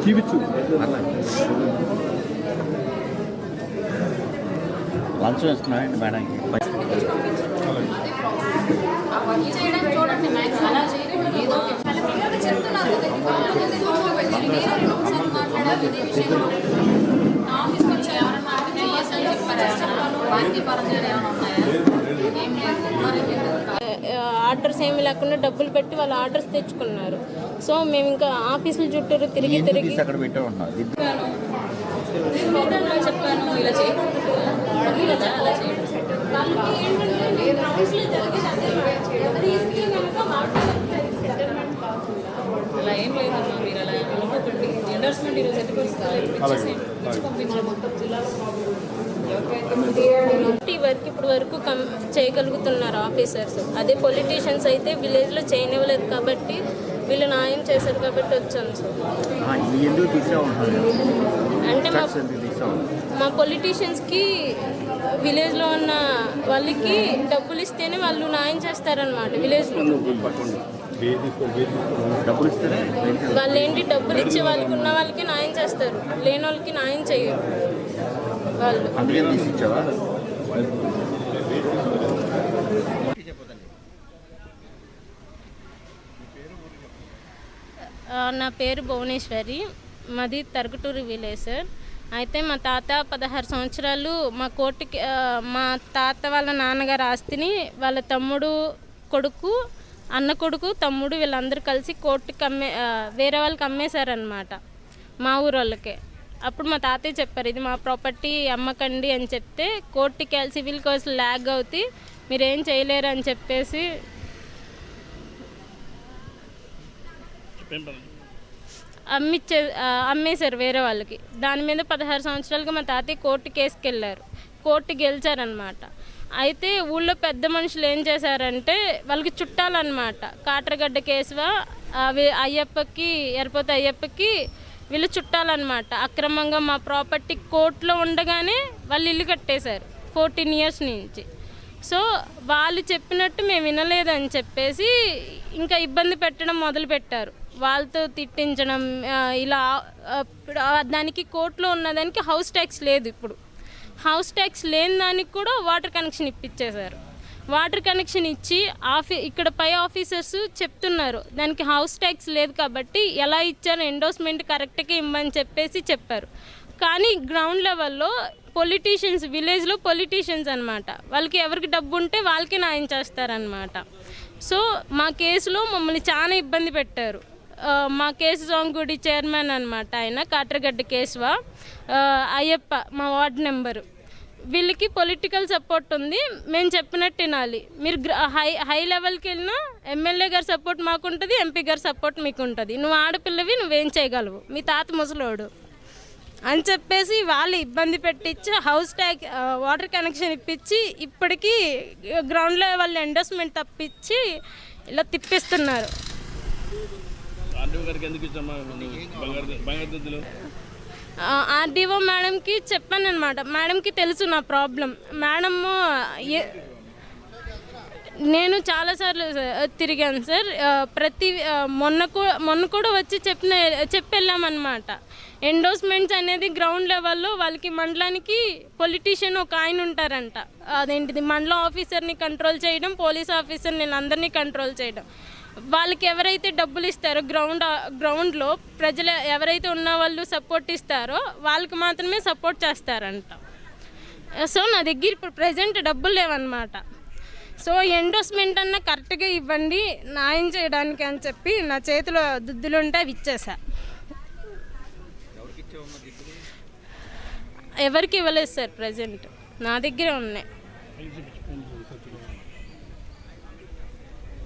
చూపించు. లంచం ఇస్తున్నాయండి మేడంకి ఆఫీస్కి వచ్చి ఎవరన్నా చెప్పారా? ఏమైనా ఉన్నాయా? మరి ఎందుకు? ఆర్డర్స్ ఏమి లేకుండా డబ్బులు పెట్టి వాళ్ళు ఆర్డర్స్ తెచ్చుకున్నారు. సో మేము ఇంకా ఆఫీసుల చుట్టూరు తిరిగి తిరిగి తీసి అక్కడ పెట్టే ఉన్నారు చెప్పాను. చెప్పాను ఇలా చేయకూడదు మీరు ఇలా అలా చేయకూడదు వాళ్ళకి ఏంటంటే లేదు ఆఫీస్లో జరిగేది అదే ఎవరు ఇస్తే కనుక వాళ్ళకి సెటిల్మెంట్ కాకుండా అలా ఏం లేదమ్మా మీరు అలా అనుకోకండి ఎండోర్స్మెంట్ ఈరోజు ఎట్టి పరిస్థితుల్లో ఇచ్చేసేయండి. ఇచ్చి పంపించండి. ఈ వరకు ఇప్పుడు వరకు కం చేయగలుగుతున్నారు ఆఫీసర్స్. అదే పొలిటీషియన్స్ అయితే విలేజ్లో చేయనివ్వలేదు కాబట్టి వీళ్ళు న్యాయం చేశారు కాబట్టి వచ్చాను సార్. అంటే మా మా పొలిటీషియన్స్కి విలేజ్లో ఉన్న వాళ్ళకి డబ్బులు ఇస్తేనే వాళ్ళు న్యాయం చేస్తారనమాట విలేజ్లో. వాళ్ళు ఏంటి డబ్బులు ఇచ్చే వాళ్ళకి ఉన్న వాళ్ళకి న్యాయం చేస్తారు. లేని వాళ్ళకి న్యాయం చేయరు వాళ్ళు. నా పేరు భువనేశ్వరి. మాది తరగటూరు విలేజ్ సార్. అయితే మా తాత పదహారు సంవత్సరాలు మా కోర్టుకి మా తాత వాళ్ళ నాన్నగారు ఆస్తిని వాళ్ళ తమ్ముడు కొడుకు అన్న కొడుకు తమ్ముడు వీళ్ళందరూ కలిసి కోర్టుకి అమ్మే వేరే వాళ్ళకి అమ్మేశారనమాట మా ఊరు వాళ్ళకే. అప్పుడు మా తాతయ్య చెప్పారు ఇది మా ప్రాపర్టీ అమ్మకండి అని చెప్తే కోర్టుకి వెళ్ళి సివిల్ కేసు ల్యాగ్ అవుతి మీరేం చేయలేరు అని చెప్పేసి అమ్మిచ్చే అమ్మేశారు వేరే వాళ్ళకి. దాని మీద పదహారు సంవత్సరాలుగా మా తాతయ్య కోర్టు కేసుకి వెళ్ళారు కోర్టు గెలిచారనమాట అయితే ఊళ్ళో పెద్ద మనుషులు ఏం చేశారంటే వాళ్ళకి చుట్టాలన్నమాట. కాట్రగడ్డ కేసువా అవి అయ్యప్పకి ఎరపోతే అయ్యప్పకి వీళ్ళు చుట్టాలన్నమాట. అక్రమంగా మా ప్రాపర్టీ కోర్టులో ఉండగానే వాళ్ళు ఇల్లు కట్టేశారు ఫోర్టీన్ ఇయర్స్ నుంచి. సో వాళ్ళు చెప్పినట్టు మేము వినలేదని చెప్పేసి ఇంకా ఇబ్బంది పెట్టడం మొదలుపెట్టారు వాళ్ళతో తిట్టించడం ఇలా దానికి కోర్టులో ఉన్నదానికి హౌస్ ట్యాక్స్ లేదు ఇప్పుడు. హౌస్ ట్యాక్స్ లేని దానికి కూడా వాటర్ కనెక్షన్ ఇప్పించేశారు వాటర్ కనెక్షన్ ఇచ్చి ఆఫీ ఇక్కడ పై ఆఫీసర్స్ చెప్తున్నారు. దానికి హౌస్ ట్యాక్స్ లేదు కాబట్టి ఎలా ఇచ్చారు ఎండోస్మెంట్ కరెక్ట్గా ఇమ్మని చెప్పేసి చెప్పారు. కానీ గ్రౌండ్ లెవెల్లో పొలిటీషియన్స్ విలేజ్లో పొలిటీషియన్స్ అనమాట వాళ్ళకి ఎవరికి డబ్బు ఉంటే వాళ్ళకి న్యాయం చేస్తారనమాట సో మా కేసులో మమ్మల్ని చాలా ఇబ్బంది పెట్టారు. మా కేసు గుడి చైర్మన్ అనమాట ఆయన కాట్రగడ్డ కేశవ. అయ్యప్ప మా వార్డ్ నెంబరు. వీళ్ళకి పొలిటికల్ సపోర్ట్ ఉంది. మేము చెప్పినట్టు వినాలి. మీరు హై హై లెవెల్కి వెళ్ళినా ఎమ్మెల్యే గారి సపోర్ట్ మాకు ఉంటుంది ఎంపీ గారి సపోర్ట్ మీకు ఉంటుంది నువ్వు ఆడపిల్లవి నువ్వేం చేయగలవు. మీ తాత ముసలోడు. అని చెప్పేసి వాళ్ళు ఇబ్బంది పెట్టించి హౌస్ ట్యాక్ వాటర్ కనెక్షన్ ఇప్పించి ఇప్పటికీ గ్రౌండ్లో వాళ్ళు ఎండోస్మెంట్ తప్పించి ఇలా తిప్పిస్తున్నారు. ఆర్డీఓ మేడంకి చెప్పాను అనమాట మేడంకి తెలుసు నా ప్రాబ్లం. మేడము ఏ- నేను చాలాసార్లు తిరిగాను సార్. ప్రతి మొన్న మొన్న కూడా వచ్చి చెప్పిన చెప్పెళ్ళామన్నమాట. ఎండోస్మెంట్స్ అనేది గ్రౌండ్ లెవెల్లో వాళ్ళకి మండలానికి పొలిటీషియన్ ఒక ఆయన ఉంటారంట. అదేంటిది మండలం ఆఫీసర్ని కంట్రోల్ చేయడం పోలీస్ ఆఫీసర్ నేను అందరినీ కంట్రోల్ చేయడం. వాళ్ళకి ఎవరైతే డబ్బులు ఇస్తారో గ్రౌండ్ గ్రౌండ్లో ప్రజలు ఎవరైతే ఉన్న వాళ్ళు సపోర్ట్ ఇస్తారో వాళ్ళకి మాత్రమే సపోర్ట్ చేస్తారంట. సో నా దగ్గర ఇప్పుడు ప్రజెంట్ డబ్బులు లేవన్నమాట. సో ఎండోస్మెంట్ అన్న కరెక్ట్గా ఇవ్వండి న్యాయం చేయడానికి అని చెప్పి నా చేతిలో దుద్దులు ఉంటే అవి ఇచ్చేసా. ఎవరికి ఇవ్వలేదు సార్ ప్రజెంట్. నా దగ్గరే ఉన్నాయి.